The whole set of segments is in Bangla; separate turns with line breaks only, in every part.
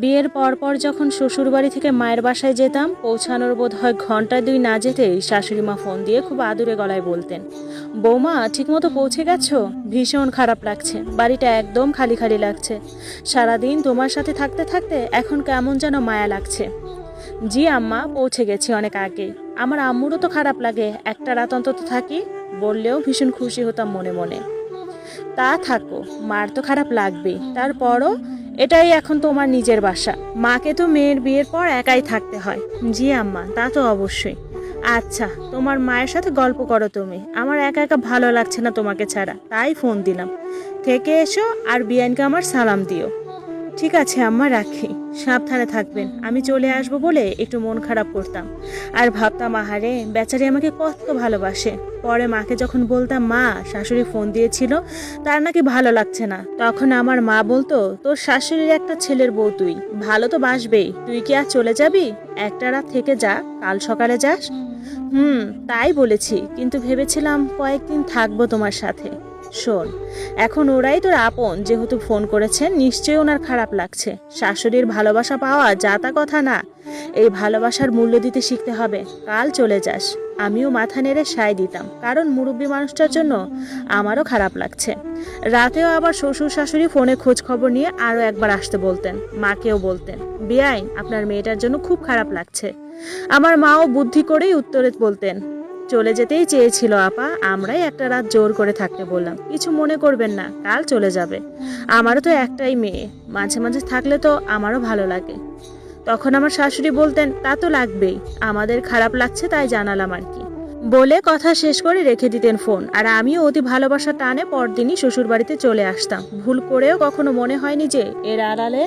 বিয়ের পর পর যখন শ্বশুরবাড়ি থেকে মায়ের বাসায় যেতাম, পৌঁছানোর বোধ হয় ঘণ্টা দুই না যেতেই শাশুড়িমা ফোন দিয়ে খুব আদুরে গলায় বলতেন, বৌমা, ঠিকমতো পৌঁছে গেছো? ভীষণ খারাপ লাগছে, বাড়িটা একদম খালি খালি লাগছে। সারাদিন তোমার সাথে থাকতে থাকতে এখন কেমন যেন মায়া লাগছে। জি আম্মা, পৌঁছে গেছি অনেক আগে আমার আম্মুরও তো খারাপ লাগে, একটা রাত অন্তত থাকি, বললেও ভীষণ খুশি হতাম মনে মনে। তা থাকো, মার তো খারাপ লাগবেই, তারপরও এটাই এখন তোমার নিজের বাসা। মাকে তো মেয়ের বিয়ের পর একাই থাকতে হয়। জি আম্মা, তা তো অবশ্যই। আচ্ছা তোমার মায়ের সাথে গল্প করো তুমি। আমার একা একা ভালো লাগছে না তোমাকে ছাড়া। তাই ফোন দিলাম। থেকে এসো আর বিয়ানকে আমার সালাম দিও। ঠিক আছে, আম্মা, রাখি। সাবধানে থাকবেন। আমি চলে আসব বলে একটু মন খারাপ করতাম। আর ভাবতাম, আহারে, বেচারি আমাকে কত ভালোবাসে। পরে মাকে যখন বলতাম, মা, শাশুড়ি ফোন দিয়েছিল, তার নাকি ভালো লাগছে না। তখন আমার মা বলতো, তোর শাশুড়ির একটা ছেলের বউ তুই। ভালো তো বাসবেই। তুই কি আর চলে যাবি? একটা রাত থেকে যা, কাল সকালে যাস? হুম, তাই বলেছি। কিন্তু ভেবেছিলাম কয়েকদিন থাকব তোমার সাথে। শোন, এখন ওরাই তোর আপন, যেহেতু ফোন করেছেন, নিশ্চয়ই ওনার খারাপ লাগছে। শাশুড়ির ভালোবাসা পাওয়া যা তা কথা না, এই ভালোবাসার মূল্য দিতে শিখতে হবে। কাল চলে যাস, আমিও মাথা নেড়ে সায় দিতাম, কারণ মুরব্বী মানুষটার জন্য আমারও খারাপ লাগছে। রাতেও আবার শ্বশুর শাশুড়ি ফোনে খোঁজ খবর নিয়ে আরও একবার আসতে বলতেন, মাকেও বলতেন, বেআইন, আপনার মেয়েটার জন্য খুব খারাপ লাগছে। আমার মাও বুদ্ধি করেই উত্তরে বলতেন চলে যেতেই চেয়েছিল আপা, আমরাই একটা রাত জোর করে থাকতে বললাম, কিছু মনে করবেন না, কাল চলে যাবে। আমারও তো একটাই মেয়ে, মাঝে মাঝে থাকলে তো আমারও ভালো লাগে। তখন আমার শাশুড়ি বলতেন, তা তো লাগবেই, আমাদের খারাপ লাগছে তাই জানালাম আর কি। বলে কথা শেষ করে রেখে দিতেন ফোন। আর আমিও অতি ভালোবাসা টানে পরদিনই শ্বশুর বাড়িতে চলে আসতাম। ভুল করেও কখনো মনে হয়নি যে এর আড়ালে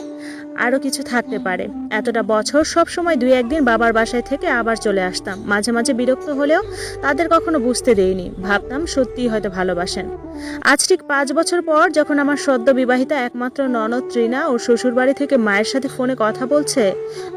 আরও কিছু থাকতে পারে। এতটা বছর সব সময় দুই একদিন বাবার বাসায় থেকে আবার চলে আসতাম। মাঝে মাঝে বিরক্ত হলেও তাদের কখনো বুঝতে দেইনি। ভাবতাম সত্যিই হয়তো ভালোবাসেন। আজ ঠিক পাঁচ বছর পর যখন আমার সদ্য বিবাহিতা একমাত্র ননদ ত্রিনা ও শ্বশুরবাড়ি থেকে মায়ের সাথে ফোনে কথা বলছে,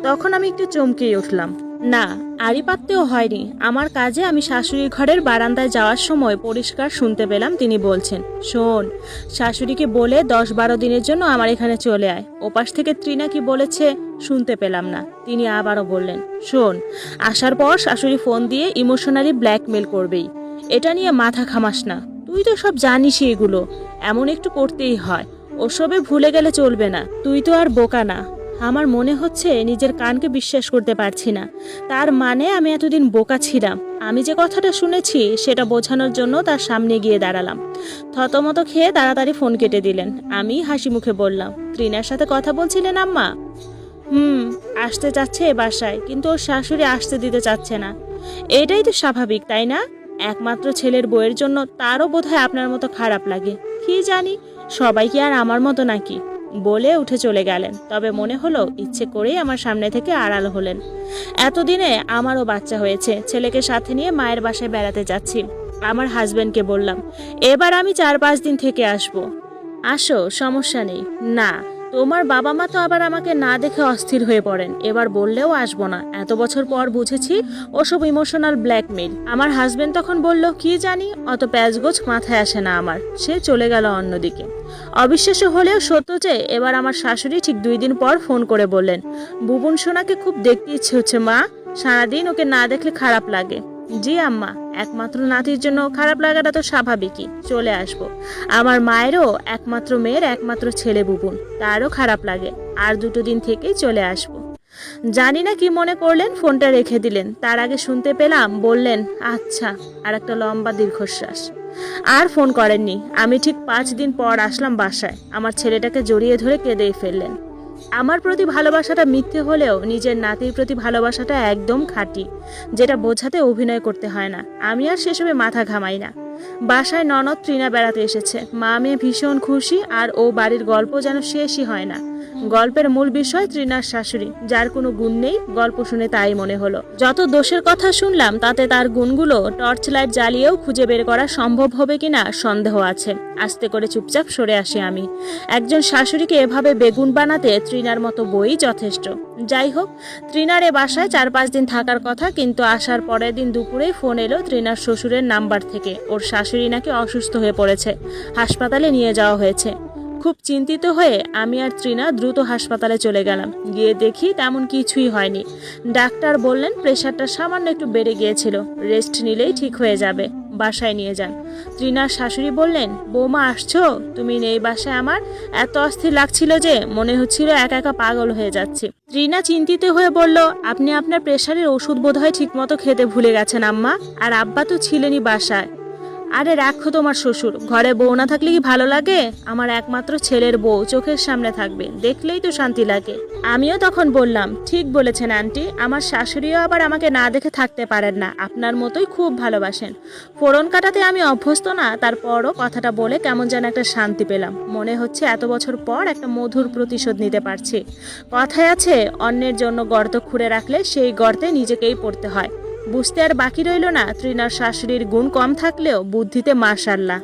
তখন আমি একটু চমকেই উঠলাম। না, আড়ি পাততেও হয়নি। আমার কাজে আমি শাশুড়ির ঘরের বারান্দায় যাওয়ার সময় পরিষ্কার শুনতে পেলাম, তিনি বলছেন, শোন, শাশুড়িকে বলে দশ বারো দিনের জন্য আমার এখানে চলে আয়। ওপাশ থেকে ত্রিনা কি বলেছে, শুনতে পেলাম না। তিনি আবারও বললেন, শোন, আসার পর শাশুড়ি ফোন দিয়ে ইমোশনালি ব্ল্যাকমেল করবেই। এটা নিয়ে মাথা খামাস না। তুই তো সব জানিসই এগুলো। এমন একটু করতেই হয়। ওসবে ভুলে গেলে চলবে না। তুই তো আর বোকা না। আমার মনে হচ্ছে নিজের কানকে বিশ্বাস করতে পারছি না। তার মানে আমি এতদিন বোকা ছিলাম। আমি যে কথাটা শুনেছি, সেটা বোঝানোর জন্য তার সামনে গিয়ে দাঁড়ালাম। থতমত খেয়ে তাড়াতাড়ি ফোন কেটে দিলেন। আমি হাসি মুখে বললাম, ত্রিনার সাথে কথা বলছিলেন আম্মা? হুম, আসতে চাচ্ছে এ বাসায়, কিন্তু ওর শাশুড়ি আসতে দিতে চাচ্ছে না। এটাই তো স্বাভাবিক, তাই না? একমাত্র ছেলের বইয়ের জন্য তারও বোধহয় আপনার মতো খারাপ লাগে। কি জানি, সবাই কি আর আমার মতো নাকি? বলে উঠে চলে গেলেন। তবে মনে হলো ইচ্ছে করেই আমার সামনে থেকে আড়াল হলেন। এতদিনে আমারও বাচ্চা হয়েছে, ছেলেকে সাথে নিয়ে মায়ের বাসায় বেড়াতে যাচ্ছি। আমার হাজব্যান্ডকে বললাম, এবার আমি চার পাঁচ দিন থেকে আসব। আসো, সমস্যা নেই। না। তোমার বাবা মা তো আবার আমাকে না দেখে অস্থির হয়ে পড়েন। এবার বললেও আসব না। এত বছর পর বুঝেছি ওসব ইমোশনাল ব্ল্যাকমেল আমার হাজবেন্ড তখন বলল, কি জানি? অত প্যাচগোছ মাথায় আসে না আমার। সে চলে গেল অন্যদিকে। অবিশ্বাস্য হলেও সত্য যে, এবার আমার শাশুড়ি ঠিক দুই দিন পর ফোন করে বললেন, বুবুন সোনাকে খুব দেখতে ইচ্ছে হচ্ছে মা। সারাদিন ওকে না দেখলে খারাপ লাগে। জি আম্মা। একমাত্র নাতির জন্য খারাপ লাগাটা তো স্বাভাবিকই। চলে আসব। আমার মায়েরও একমাত্র মেয়ের একমাত্র ছেলে বুবুন, তারও খারাপ লাগে। আর দুটো দিন থেকেই চলে আসব। জানি না কি মনে করলেন, ফোনটা রেখে দিলেন। তার আগে শুনতে পেলাম, বললেন আচ্ছা। আর একটা লম্বা দীর্ঘশ্বাস। আর ফোন করেননি। আমি ঠিক পাঁচ দিন পর আসলাম বাসায়। আমার ছেলেটাকে জড়িয়ে ধরে কেঁদেই ফেললেন। আমার প্রতি ভালোবাসাটা মিথ্যে হলেও নিজের নাতির প্রতি ভালোবাসাটা একদম খাঁটি, যেটা বোঝাতে অভিনয় করতে হয় না। আমি আর সেসবে মাথা ঘামাই না। বাসায় ননদ তৃণা বেড়াতে এসেছে। মা মেয়ে ভীষণ খুশি আর ও বাড়ির গল্প যেন শেষই হয় না। গল্পের মূল বিষয় তৃণার শাশুড়ি, যার কোনো গুণ নেই, গল্প শুনে তাই মনে হলো। যত দোষের কথা শুনলাম, তাতে তার গুণগুলো টর্চ লাইট জ্বালিয়েও খুঁজে বের করা সম্ভব হবে কিনা সন্দেহ আছে। আস্তে করে চুপচাপ সরে আসি আমি। একজন শাশুড়িকে এভাবে বেগুন বানাতে তৃণার মতো বই যথেষ্ট। যাই হোক তৃণার এ বাসায় চার পাঁচ দিন থাকার কথা, কিন্তু আসার পরের দিন দুপুরেই ফোন এলো তৃণার শ্বশুরের নাম্বার থেকে। ওর শাশুড়ি নাকি অসুস্থ হয়ে পড়েছে। হাসপাতালে নিয়ে যাওয়া হয়েছে। খুব চিন্তিত হয়ে আমি আর ত্রিনা দ্রুত হাসপাতালে চলে গেলাম। গিয়ে দেখি তেমন কিছুই হয়নি। ডাক্তার বললেন, প্রেশারটা সামান্য একটু বেড়ে গিয়েছিল। রেস্ট নিলেই ঠিক হয়ে যাবে। বাসায় নিয়ে যান। ত্রিনার শাশুড়ি বললেন, বৌমা আসছো? তুমি নেই বাসায় আমার। এত অস্থির লাগছিল যে মনে হচ্ছিল একা একা পাগল হয়ে যাচ্ছে। ত্রিনা চিন্তিত হয়ে বলল, আপনি আপনার প্রেশারের ওষুধ বোধহয় ঠিকমতো খেতে ভুলে গেছেন আম্মা। আর আব্বা তো ছিলেনই বাসায়। আরে রাখো তোমার শ্বশুর। ঘরে বউ না থাকলে কি ভালো লাগে? আমার একমাত্র ছেলের বউ চোখের সামনে থাকবে, দেখলেই তো শান্তি লাগে। আমিও তখন বললাম, ঠিক বলেছেন আন্টি, আমার শাশুড়িও আবার আমাকে না দেখে থাকতে পারেন না, আপনার মতোই খুব ভালোবাসেন। ফোড়ন কাটাতে আমি অভ্যস্ত না, তারপরও কথাটা বলে কেমন যেন একটা শান্তি পেলাম। মনে হচ্ছে এত বছর পর একটা মধুর প্রতিশোধ নিতে পারছি। কথায় আছে, অন্যের জন্য গর্ত খুঁড়ে রাখলে সেই গর্তে নিজেকেই পড়তে হয়। বুঝতে আর বাকি রইল না তৃণার শাশুড়ির গুণ কম থাকলেও বুদ্ধিতে মার্শাল্লাহ